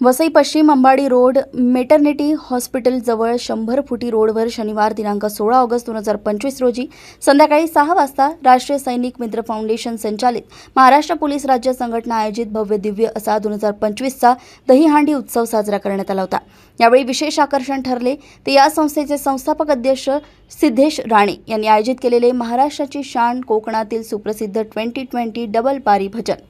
वसई पश्चिम अंबाडी road maternity हॉस्पिटलजवळ शंभर फुटी रोडवर शनिवार दिनांक सोळा ऑगस्ट दोन हजार पंचवीस रोजी संध्याकाळी सहा वाजता राष्ट्रीय सैनिक मित्र फाउंडेशन संचालित महाराष्ट्र पोलीस राज्य संघटना आयोजित भव्य दिव्य असा दोन हजार पंचवीसचा दहीहांडी उत्सव साजरा करण्यात आला होता. यावेळी विशेष आकर्षण ठरले ते या संस्थेचे संस्थापक अध्यक्ष सिद्धेश राणे यांनी आयोजित केलेले महाराष्ट्राची शान कोकणातील सुप्रसिद्ध ट्वेंटी ट्वेंटी डबल पारी भजन.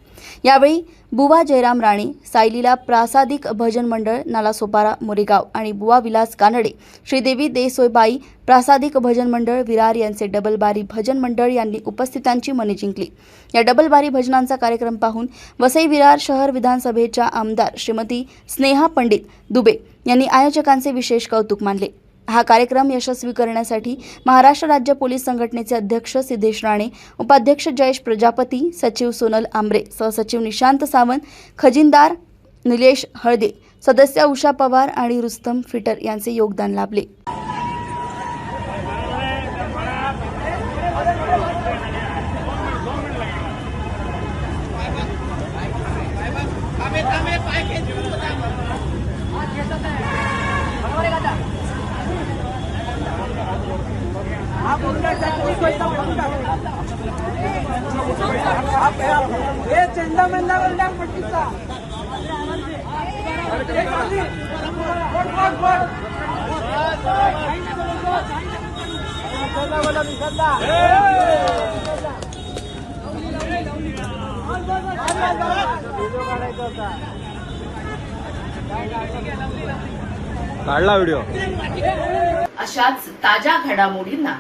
यावेळी बुवा जयराम राणे सायलीला प्रासादिक भजन मंडळ नालासोपारा मोरेगाव आणि बुवा विलास कानडे श्रीदेवी देसोयबाई प्रासादिक भजन मंडळ विरार यांचे डबलबारी भजन मंडळ यांनी उपस्थितांची मने जिंकली. या डबलबारी भजनांचा कार्यक्रम पाहून वसई विरार शहर विधानसभेच्या आमदार श्रीमती स्नेहा पंडित दुबे यांनी आयोजकांचे विशेष कौतुक मानले. हा कार्यक्रम यशस्वी करण्यासाठी महाराष्ट्र राज्य पोलीस संघटनेचे अध्यक्ष सिद्धेश राणे उपाध्यक्ष जयेश प्रजापती सचिव सोनल आमरे सहसचिव निशांत सावंत खजिनदार निलेश हळदे सदस्य उषा पवार आणि रुस्तम फिटर यांचे योगदान लाभले. हे चंदा मंदा वरल्या पट्टीचा हे खाली. बोट, काढला व्हिडिओ अशाच ताज्या घडामोडींना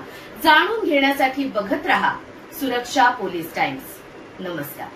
जाणून घेण्यासाठी बघत रहा सुरक्षा पोलीस टाइम्स. नमस्कार.